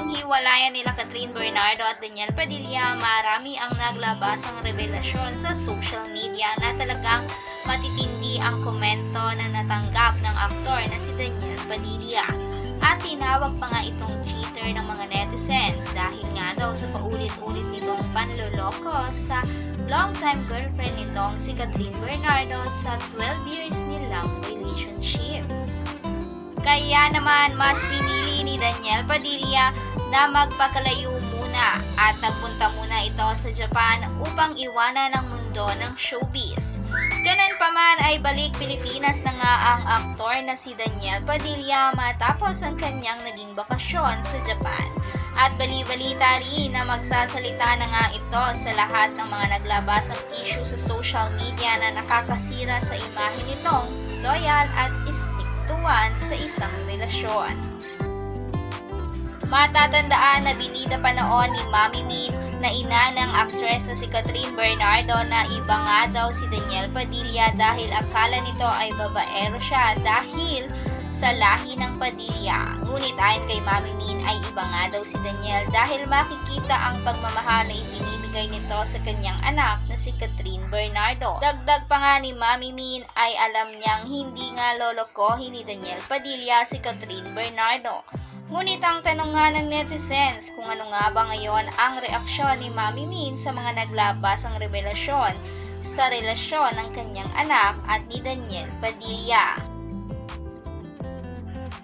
ang hiwalayan nila Catherine Bernardo at Daniel Padilla, marami ang naglabas ang revelasyon sa social media na talagang matitindi ang komento na natanggap ng aktor na si Daniel Padilla. At tinawag pa nga itong cheater ng mga netizens dahil nga daw sa paulit-ulit nitong panloloko sa longtime girlfriend nitong si Catherine Bernardo sa 12 years nilang relationship. Kaya naman mas pinili ni Daniel Padilla na magpakalayo muna at nagpunta muna ito sa Japan upang iwanan ang mundo ng showbiz. Ganun pa man ay balik Pilipinas na nga ang aktor na si Daniel Padilla matapos ang kanyang naging bakasyon sa Japan. At bali-balita rin na magsasalita na nga ito sa lahat ng mga naglabas ng issue sa social media na nakakasira sa imahe nitong loyal at istiktuan sa isang relasyon. Matatandaan na binida pa noon ni Mami Min na ina ng actress na si Catherine Bernardo na iba nga daw si Daniel Padilla dahil akala nito ay babaero siya dahil sa lahi ng Padilla. Ngunit ayon kay Mami Min ay iba nga daw si Daniel dahil makikita ang pagmamahal na ibinibigay nito sa kanyang anak na si Catherine Bernardo. Dagdag pa nga ni Mami Min ay alam niyang hindi nga lolokohin ni Daniel Padilla si Catherine Bernardo. Ngunit ang tanong nga ng netizens kung ano nga ba ngayon ang reaksyon ni Mami Min sa mga naglabas ang revelasyon sa relasyon ng kanyang anak at ni Daniel Padilla.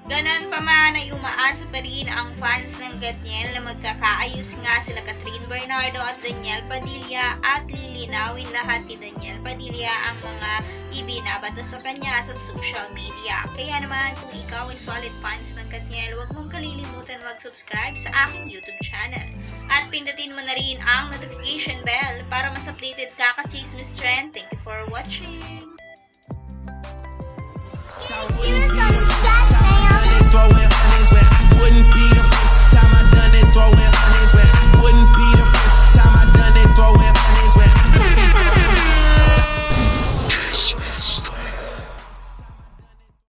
Ganon pa man ay umaasa pa rin ang fans ng Daniel na magkakaayos nga sila Catherine Bernardo at Daniel Padilla at lilinawin lahat ni Daniel Padilla ang mga ibinabato sa kanya sa social media. Kaya naman kung ikaw ay solid fans ng Daniel, huwag mong kalilimutan mag-subscribe sa aking YouTube channel. At pindutin mo na rin ang notification bell para mas updated ka ka Chismis Trend. Thank you for watching!